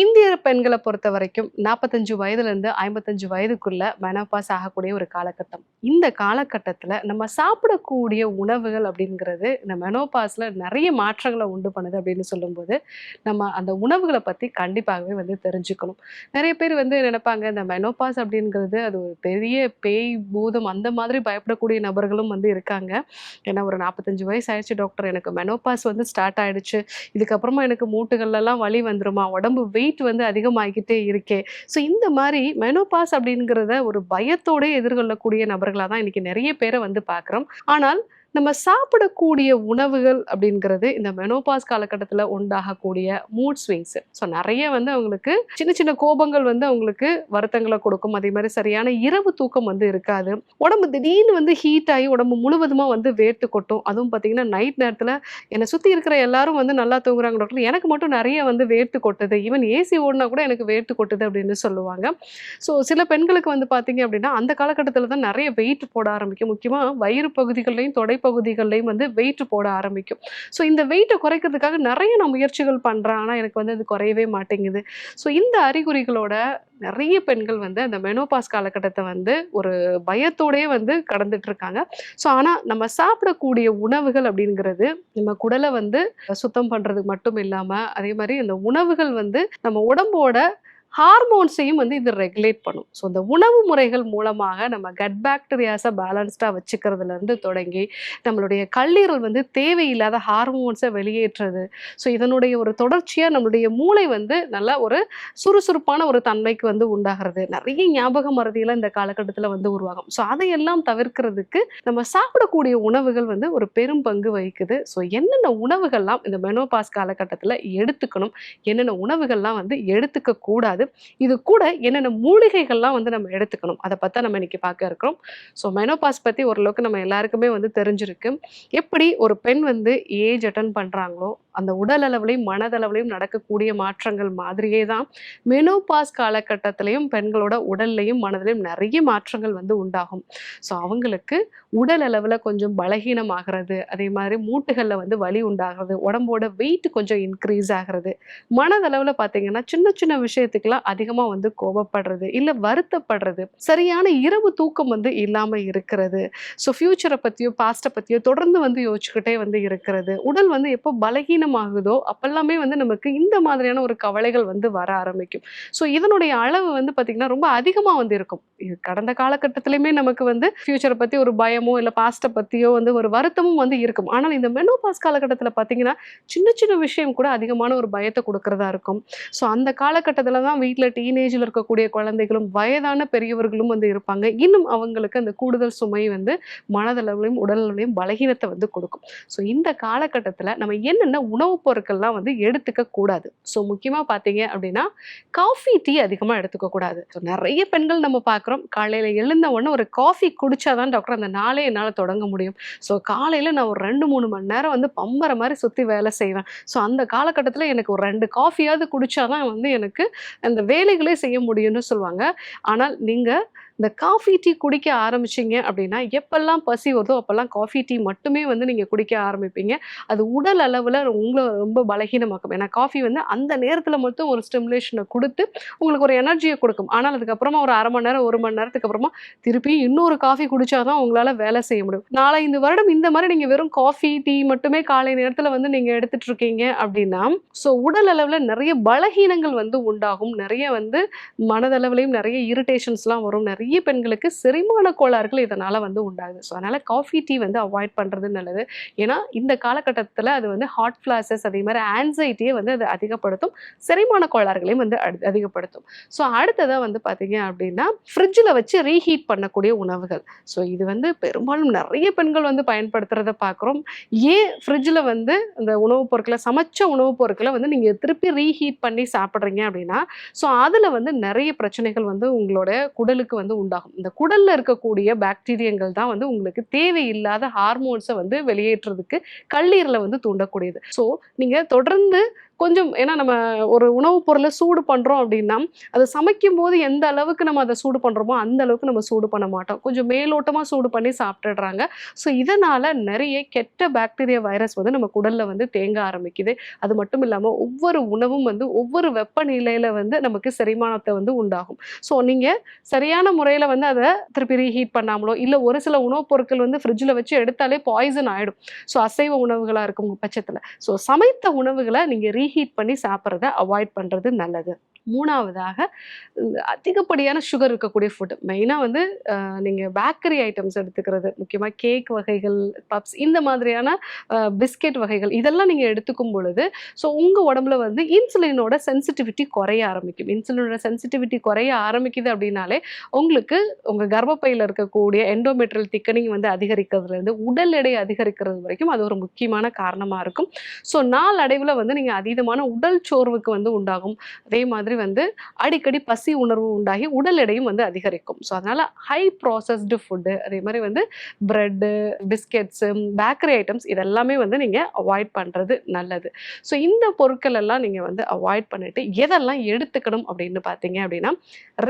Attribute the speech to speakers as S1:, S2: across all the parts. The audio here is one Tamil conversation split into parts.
S1: இந்திய பெண்களை பொறுத்த வரைக்கும் நாற்பத்தஞ்சு வயதுலேருந்து ஐம்பத்தஞ்சு வயதுக்குள்ள மெனப்பாஸ் ஆகக்கூடிய ஒரு காலகட்டம். இந்த காலகட்டத்தில் நம்ம சாப்பிடக்கூடிய உணவுகள் அப்படிங்கிறது இந்த மெனோபாஸில் நிறைய மாற்றங்களை உண்டு பண்ணுது அப்படின்னு சொல்லும்போது நம்ம அந்த உணவுகளை பற்றி கண்டிப்பாகவே வந்து தெரிஞ்சுக்கணும். நிறைய பேர் வந்து நினைப்பாங்க இந்த மெனோபாஸ் அப்படிங்கிறது அது ஒரு பெரிய பேய் பூதம் அந்த மாதிரி பயப்படக்கூடிய நபர்களும் வந்து இருக்காங்க. ஏன்னா ஒரு நாற்பத்தஞ்சு வயசு ஆயிடுச்சு டாக்டர். எனக்கு மெனோபாஸ் வந்து ஸ்டார்ட் ஆயிடுச்சு. இதுக்கப்புறமா எனக்கு மூட்டுகள்லாம் வழி வலி வந்துருமா உடம்பு வெயிட் வந்து அதிகமாகிக்கிட்டே இருக்கே. ஸோ இந்த மாதிரி மெனோபாஸ் அப்படிங்கிறத ஒரு பயத்தோட எதிர்கொள்ளக்கூடிய நபர்களாக தான் இன்னைக்கு நிறைய பேரை வந்து பார்க்குறோம். ஆனால் நம்ம சாப்பிடக்கூடிய உணவுகள் அப்படிங்கிறது இந்த மெனோபாஸ் காலகட்டத்தில் உண்டாகக்கூடிய மூட் ஸ்விங்ஸ் ஸோ நிறைய வந்து அவங்களுக்கு சின்ன சின்ன கோபங்கள் வந்து அவங்களுக்கு வருத்தங்களை கொடுக்கும். அதே மாதிரி சரியான இரவு தூக்கம் வந்து இருக்காது. உடம்பு திடீர்னு வந்து ஹீட் ஆகி உடம்பு முழுவதுமாக வந்து வேர்த்து கொட்டும். அதுவும் பார்த்தீங்கன்னா நைட் நேரத்தில் என்னை சுற்றி இருக்கிற எல்லாரும் வந்து நல்லா தூங்குறாங்க டாக்டர் எனக்கு மட்டும் நிறைய வந்து வேர்த்து கொட்டுது. ஈவன் ஏசி ஓடினா கூட எனக்கு வேர்த்து கொட்டுது அப்படின்னு சொல்லுவாங்க. ஸோ சில பெண்களுக்கு வந்து பார்த்தீங்க அப்படின்னா அந்த காலகட்டத்தில் தான் நிறைய வெயிட் போட ஆரம்பிக்கும். முக்கியமாக வயிறு பகுதிகள்லையும் தொடைப்பகுதிகள்லையும் வந்து வெயிட் போட ஆரம்பிக்கும். ஸோ இந்த வெயிட்டை குறைக்கிறதுக்காக நிறைய நான் முயற்சிகள் பண்ணுறேன் ஆனால் எனக்கு வந்து அது குறையவே மாட்டேங்குது. ஸோ இந்த அறிகுறிகளோட நிறைய பெண்கள் வந்து அந்த மெனோபாஸ் காலகட்டத்தை வந்து ஒரு பயத்தோடயே வந்து கடந்துட்டு இருக்காங்க ஸோ ஆனால் நம்ம சாப்பிடக்கூடிய உணவுகள் அப்படிங்கிறது நம்ம குடலை வந்து சுத்தம் பண்ணுறதுக்கு மட்டும் இல்லாமல் அதே மாதிரி அந்த உணவுகள் வந்து நம்ம உடம்போட ஹார்மோன்ஸையும் வந்து இது ரெகுலேட் பண்ணும். ஸோ இந்த உணவு முறைகள் மூலமாக நம்ம கட் பாக்டீரியாஸை பேலன்ஸ்டாக வச்சுக்கிறதுலேருந்து தொடங்கி நம்மளுடைய கல்லீரல் வந்து தேவையில்லாத ஹார்மோன்ஸை வெளியேற்றுறது ஸோ இதனுடைய ஒரு தொடர்ச்சியாக நம்மளுடைய மூளை வந்து நல்ல ஒரு சுறுசுறுப்பான ஒரு தன்மைக்கு வந்து உண்டாகிறது. நிறைய ஞாபக மறதியெல்லாம் இந்த காலகட்டத்தில் வந்து உருவாகும். ஸோ அதையெல்லாம் தவிர்க்கிறதுக்கு நம்ம சாப்பிடக்கூடிய உணவுகள் வந்து ஒரு பெரும் பங்கு வகிக்குது. ஸோ என்னென்ன உணவுகள்லாம் இந்த மெனோபாஸ் காலகட்டத்தில் எடுத்துக்கணும் என்னென்ன உணவுகள்லாம் வந்து எடுத்துக்க கூடாது இது கூட என்னென்ன மூலிகைகள்லாம் வந்து நம்ம எடுத்துக்கணும். அதை பற்றி நம்ம இன்னைக்கு பார்க்க இருக்கிறோம். ஸோ மெனோபாஸ் பற்றி ஓரளவுக்கு நம்ம எல்லாருக்குமே வந்து தெரிஞ்சிருக்கு. எப்படி ஒரு பெண் வந்து ஏஜ் அட்டன் பண்ணுறாங்களோ அந்த உடல் அளவுலையும் மனதளவுலையும் நடக்கக்கூடிய மாற்றங்கள் மாதிரியே தான் மெனோபாஸ் காலகட்டத்திலையும் பெண்களோட உடல்லையும் மனதிலையும் நிறைய மாற்றங்கள் வந்து உண்டாகும். ஸோ அவங்களுக்கு உடல் அளவில் கொஞ்சம் பலகீனமாகிறது அதே மாதிரி மூட்டுகளில் வந்து வலி உண்டாகிறது உடம்போட வெயிட் கொஞ்சம் இன்க்ரீஸ் ஆகிறது. மனதளவில் பார்த்தீங்கன்னா சின்ன சின்ன விஷயத்துக்கெல்லாம் அதிகமாக வந்து கோபப்படுறது இல்லை வருத்தப்படுறது சரியான இரவு தூக்கம் வந்து இல்லாமல் இருக்கிறது. ஸோ ஃப்யூச்சரை பற்றியோ பாஸ்ட்டை பற்றியோ தொடர்ந்து வந்து யோசிச்சுக்கிட்டே வந்து இருக்கிறது. உடல் வந்து எப்போ பலகீனமாகுதோ அப்பெல்லாமே வந்து நமக்கு இந்த மாதிரியான ஒரு கவலைகள் வந்து வர ஆரம்பிக்கும். ஸோ இதனுடைய அளவு வந்து பார்த்திங்கன்னா ரொம்ப அதிகமாக வந்து இருக்கும். இது கடந்த காலகட்டத்திலையுமே நமக்கு வந்து ஃப்யூச்சரை பற்றி ஒரு பயம் இல்லை பாஸ்ட்டை பற்றியோ வந்து ஒரு வருத்தமும் வந்து இருக்கும். ஆனால் இந்த மெனோபாஸ் காலகட்டத்தில் பார்த்தீங்கன்னா சின்ன சின்ன விஷயம் கூட அதிகமான ஒரு பயத்தை கொடுக்கறதா இருக்கும். ஸோ அந்த காலகட்டத்தில் தான் வீட்டில் டீனேஜில் இருக்கக்கூடிய குழந்தைகளும் வயதான பெரியவர்களும் வந்து இருப்பாங்க. இன்னும் அவங்களுக்கு அந்த கூடுதல் சுமை வந்து மனதளவுலையும் உடலளவுலையும் பலகீனத்தை வந்து கொடுக்கும். ஸோ இந்த காலகட்டத்தில் நம்ம என்னென்ன உணவுப் பொருட்கள்லாம் வந்து எடுத்துக்க கூடாது? ஸோ முக்கியமாக பார்த்தீங்க அப்படின்னா காஃபி டீ அதிகமாக எடுத்துக்க கூடாது. ஸோ நிறைய பெண்கள் நம்ம பார்க்குறோம் காலையில் எழுந்த உடனே ஒரு காஃபி குடிச்சாதான் டாக்டர் அந்த நாள் என்னால் தொடங்க முடியும். ஸோ காலையில் நான் ஒரு ரெண்டு மூணு மணி நேரம் வந்து பம்பரை மாதிரி சுற்றி வேலை செய்வேன். ஸோ அந்த காலகட்டத்தில் எனக்கு ஒரு ரெண்டு காஃபியாவது குடிச்சாதான் வந்து எனக்கு அந்த வேலைகளே செய்ய முடியும்னு சொல்லுவாங்க. ஆனால் நீங்கள் இந்த காஃபி டீ குடிக்க ஆரம்பிச்சிங்க அப்படின்னா எப்பெல்லாம் பசி வருதோ அப்போல்லாம் காஃபி டீ மட்டுமே வந்து நீங்கள் குடிக்க ஆரம்பிப்பீங்க. அது உடல் அளவில் உங்களை ரொம்ப பலகீனமாக்கும். ஏன்னா காஃபி வந்து அந்த நேரத்தில் மட்டும் ஒரு ஸ்டிமுலேஷனை கொடுத்து உங்களுக்கு ஒரு எனர்ஜியை கொடுக்கும். ஆனால் அதுக்கப்புறமா ஒரு அரை மணி நேரம் ஒரு மணி நேரத்துக்கு அப்புறமா திருப்பி இன்னொரு காஃபி குடிச்சாதான் உங்களால் வேலை செய்ய முடியும். நாலஞ்சு வருடம் இந்த மாதிரி நீங்கள் வெறும் காஃபி டீ மட்டுமே காலை நேரத்தில் வந்து நீங்கள் எடுத்துட்டு இருக்கீங்க அப்படின்னா ஸோ உடல் அளவில் நிறைய பலகீனங்கள் வந்து உண்டாகும். நிறைய வந்து மனதளவுலையும் நிறைய இரிட்டேஷன்ஸ்லாம் வரும். நிறைய பெண்களுக்கு செரிமான கோளாறுகள் இதனால் வந்து உண்டாகுது. ஸோ அதனால் காஃபி டீ வந்து அவாய்ட் பண்ணுறது நல்லது. ஏன்னா இந்த காலகட்டத்தில் அது வந்து ஹாட் ஃப்ளாஷஸ் அதே மாதிரி ஆன்சைட்டியை வந்து அது அதிகப்படுத்தும். செரிமான கோளாறுகளையும் வந்து அதிகப்படுத்தும். ஸோ அடுத்ததாக வந்து பார்த்தீங்க அப்படின்னா ஃப்ரிட்ஜில் வச்சு ரீஹீட் பண்ணக்கூடிய உணவுகள். ஸோ இது வந்து பெரும்பாலும் நிறைய பெண்கள் வந்து பயன்படுத்துகிறத பார்க்குறோம் ஏன் ஃப்ரிட்ஜில் வந்து இந்த உணவுப் பொருட்களை சமைச்ச உணவுப் பொருட்களை வந்து நீங்கள் திருப்பி ரீஹீட் பண்ணி சாப்பிட்றீங்க அப்படின்னா ஸோ அதில் வந்து நிறைய பிரச்சனைகள் வந்து உங்களோட குடலுக்கு வந்து உண்டாகும். இந்த குடலில் இருக்கக்கூடிய பாக்டீரியங்கள் தான் வந்து உங்களுக்கு தேவையில்லாத ஹார்மோன்ஸை வந்து வெளியேற்றுறதுக்கு கல்லீரலை வந்து தூண்டக்கூடியது. ஸோ நீங்கள் தொடர்ந்து கொஞ்சம் ஏன்னா நம்ம ஒரு உணவுப் பொருளை சூடு பண்ணுறோம் அப்படின்னா அதை சமைக்கும் போது எந்த அளவுக்கு நம்ம அதை சூடு பண்ணுறோமோ அந்த அளவுக்கு நம்ம சூடு பண்ண மாட்டோம். கொஞ்சம் மேலோட்டமாக சூடு பண்ணி சாப்பிட்டுடுறாங்க. ஸோ இதனால் நிறைய கெட்ட பாக்டீரியா வைரஸ் வந்து நம்ம குடலில் வந்து தேங்க ஆரம்பிக்குது. அது மட்டும் இல்லாமல் ஒவ்வொரு உணவும் வந்து ஒவ்வொரு வெப்பநிலையில் வந்து நமக்கு செரிமானத்தை வந்து உண்டாகும். ஸோ நீங்கள் சரியான முறையில் வந்து அதை திருப்பி ரீஹீட் பண்ணாமலோ இல்லை ஒரு சில உணவுப் பொருட்கள் வந்து ஃப்ரிட்ஜில் வச்சு எடுத்தாலே பாய்சன் ஆகிடும் ஸோ அசைவ உணவுகளாக இருக்கும் பட்சத்தில். ஸோ சமைத்த உணவுகளை நீங்கள் ரீ ரீஹீட் பண்ணி சாப்பிட்றத அவாய்ட் பண்ணுறது நல்லது. மூணாவதாக அதிகப்படியான சுகர் இருக்கக்கூடிய ஃபுட் மெயினாக வந்து நீங்கள் பேக்கரி ஐட்டம்ஸ் எடுத்துக்கிறது முக்கியமாக கேக் வகைகள் பப்ஸ் இந்த மாதிரியான பிஸ்கெட் வகைகள் இதெல்லாம் நீங்கள் எடுத்துக்கும் பொழுது ஸோ உங்கள் உடம்புல வந்து இன்சுலினோட சென்சிட்டிவிட்டி குறைய ஆரம்பிக்கும். இன்சுலினோட சென்சிட்டிவிட்டி குறைய ஆரம்பிக்குது அப்படின்னாலே உங்களுக்கு உங்கள் கர்ப்பப்பையில் இருக்கக்கூடிய எண்டோமெட்ரியல் திக்கனிங் வந்து அதிகரிக்கிறதுலேருந்து உடல் எடை அதிகரிக்கிறது வரைக்கும் அது ஒரு முக்கியமான காரணமாக இருக்கும். ஸோ நாளடைவில் வந்து நீங்கள் அதீதமான உடல் சோர்வுக்கு வந்து உண்டாகும். அதே மாதிரி வந்து அடிக்கடி பசி உணர்வு உண்டாகி உடல் எடையும் வந்து அதிகரிக்கும். ஸோ அதனால் ஹை ப்ராசஸ்டு ஃபுட்டு அதே மாதிரி வந்து ப்ரெட்டு பிஸ்கெட்ஸு பேக்கரி ஐட்டம்ஸ் இதெல்லாமே வந்து நீங்கள் அவாய்ட் பண்ணுறது நல்லது. ஸோ இந்த பொருட்கள் எல்லாம் நீங்கள் வந்து அவாய்ட் பண்ணிவிட்டு எதெல்லாம் எடுத்துக்கணும் அப்படின்னு பார்த்தீங்க அப்படின்னா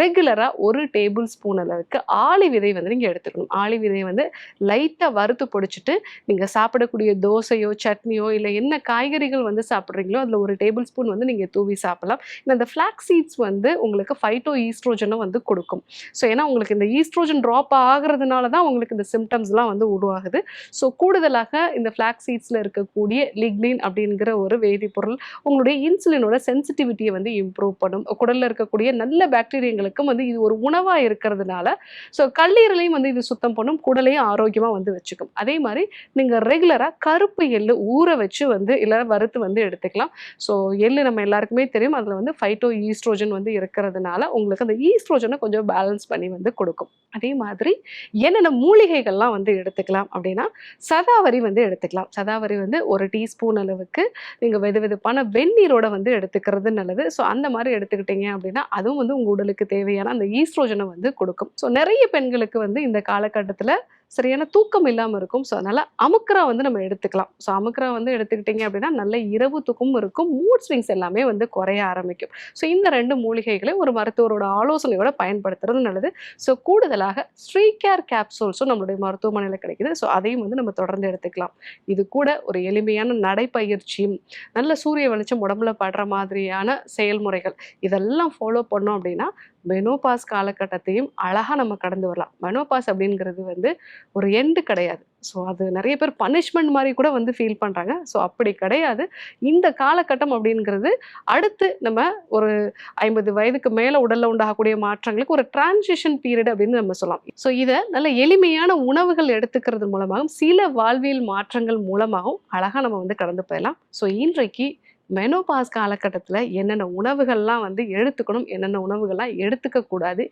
S1: ரெகுலராக ஒரு டேபிள் ஸ்பூன் அளவுக்கு ஆளி விதை வந்து நீங்கள் எடுத்துக்கணும். ஆளி விதையை வந்து லைட்டாக வறுத்து பொடிச்சிட்டு நீங்கள் சாப்பிடக்கூடிய தோசையோ சட்னியோ இல்லை என்ன காய்கறிகள் வந்து சாப்பிட்றீங்களோ அதில் ஒரு டேபிள் ஸ்பூன் வந்து நீங்கள் தூவி சாப்பிடலாம். இந்த ஃப்ளாக் ஃப்ளாக் சீட்ஸ் வந்து உங்களுக்கு ஃபைட்டோ ஈஸ்ட்ரோஜனை வந்து கொடுக்கும். ஸோ ஏன்னா உங்களுக்கு இந்த ஈஸ்ட்ரோஜன் ட்ராப் ஆகிறதுனால தான் உங்களுக்கு இந்த சிம்டம்ஸ்லாம் வந்து உருவாகுது. ஸோ கூடுதலாக இந்த ஃப்ளாக் சீட்ஸில் இருக்கக்கூடிய லிக்னின் அப்படிங்கிற ஒரு வேதிப்பொருள் உங்களுடைய இன்சுலினோட சென்சிட்டிவிட்டியை வந்து இம்ப்ரூவ் பண்ணும். குடலில் இருக்கக்கூடிய நல்ல பாக்டீரியங்களுக்கும் வந்து இது ஒரு உணவாக இருக்கிறதுனால ஸோ கல்லீரலையும் வந்து இது சுத்தம் பண்ணும் குடலையும் ஆரோக்கியமாக வந்து வச்சுக்கும். அதே மாதிரி நீங்கள் ரெகுலராக கருப்பு எள்ளு ஊற வச்சு வந்து இல்லை வறுத்து வந்து எடுத்துக்கலாம். ஸோ எள்ளு நம்ம எல்லாருக்குமே தெரியும் அதில் வந்து ஃபைட்டோ ஈஸ்ட்ரோஜன் வந்து இருக்கிறதுனால உங்களுக்கு அந்த ஈஸ்ட்ரோஜனை கொஞ்சம் பேலன்ஸ் பண்ணி வந்து கொடுக்கும். அதே மாதிரி என்னென்ன மூலிகைகள்லாம் வந்து எடுத்துக்கலாம் அப்படின்னா சதாவரி வந்து எடுத்துக்கலாம். சதாவரி வந்து ஒரு டீஸ்பூன் அளவுக்கு நீங்கள் வெது வெதுப்பான வெந்நீரோட வந்து எடுத்துக்கிறது நல்லது. ஸோ அந்த மாதிரி எடுத்துக்கிட்டீங்க அப்படின்னா அதுவும் வந்து உங்கள் உடலுக்கு தேவையான அந்த ஈஸ்ட்ரோஜனை வந்து கொடுக்கும். ஸோ நிறைய பெண்களுக்கு வந்து இந்த காலகட்டத்தில் சரியான தூக்கம் இல்லாமல் இருக்கும். ஸோ அதனால் அமுக்கரா வந்து நம்ம எடுத்துக்கலாம். ஸோ அமுக்கரா வந்து எடுத்துக்கிட்டிங்க அப்படின்னா நல்ல இரவு தூக்கமும் இருக்கும். மூட் ஸ்விங்ஸ் எல்லாமே வந்து குறைய ஆரம்பிக்கும். ஸோ இந்த ரெண்டு மூலிகைகளை ஒரு மருத்துவரோட ஆலோசனையோட பயன்படுத்துறது நல்லது. ஸோ கூடுதலாக ஸ்ரீ கேர் கேப்சூல்ஸும் நம்மளுடைய மருத்துவமனையில் கிடைக்குது. ஸோ அதையும் வந்து நம்ம தொடர்ந்து எடுத்துக்கலாம். இது கூட ஒரு எளிமையான நடைப்பயிற்சியும் நல்ல சூரிய வெளிச்சம் உடம்புல படுற மாதிரியான செயல்முறைகள் இதெல்லாம் ஃபாலோ பண்ணோம் அப்படின்னா மெனோபாஸ் காலகட்டத்தையும் அழகாக நம்ம கடந்து வரலாம். மெனோபாஸ் அப்படிங்கிறது வந்து ஒரு எண்டு கிடையாது. ஸோ அது நிறைய பேர் பனிஷ்மெண்ட் மாதிரி கூட வந்து ஃபீல் பண்ணுறாங்க ஸோ அப்படி கிடையாது. இந்த காலகட்டம் அப்படிங்கிறது அடுத்து நம்ம ஒரு ஐம்பது வயதுக்கு மேலே உடலில் உண்டாகக்கூடிய மாற்றங்களுக்கு ஒரு டிரான்சிஷன் பீரியட் அப்படின்னு நம்ம சொல்லலாம். ஸோ இதை நல்ல எளிமையான உணவுகள் எடுத்துக்கிறது மூலமாகவும் சில வாழ்வியல் மாற்றங்கள் மூலமாகவும் அழகாக நம்ம வந்து கடந்து போயிடலாம். ஸோ இன்றைக்கு மெனோபாஸ் காலகட்டத்தில் என்னென்ன உணவுகள்லாம் வந்து எடுத்துக்கணும் என்னென்ன உணவுகள்லாம் எடுத்துக்க கூடாது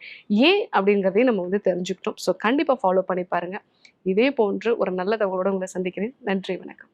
S1: ஏன் அப்படிங்கிறதையும் நம்ம வந்து தெரிஞ்சுக்கிட்டோம். ஸோ கண்டிப்பாக ஃபாலோ பண்ணி பாருங்கள் இதே போன்று ஒரு நல்ல தகவலோடு உங்களை சந்திக்கிறேன். நன்றி வணக்கம்.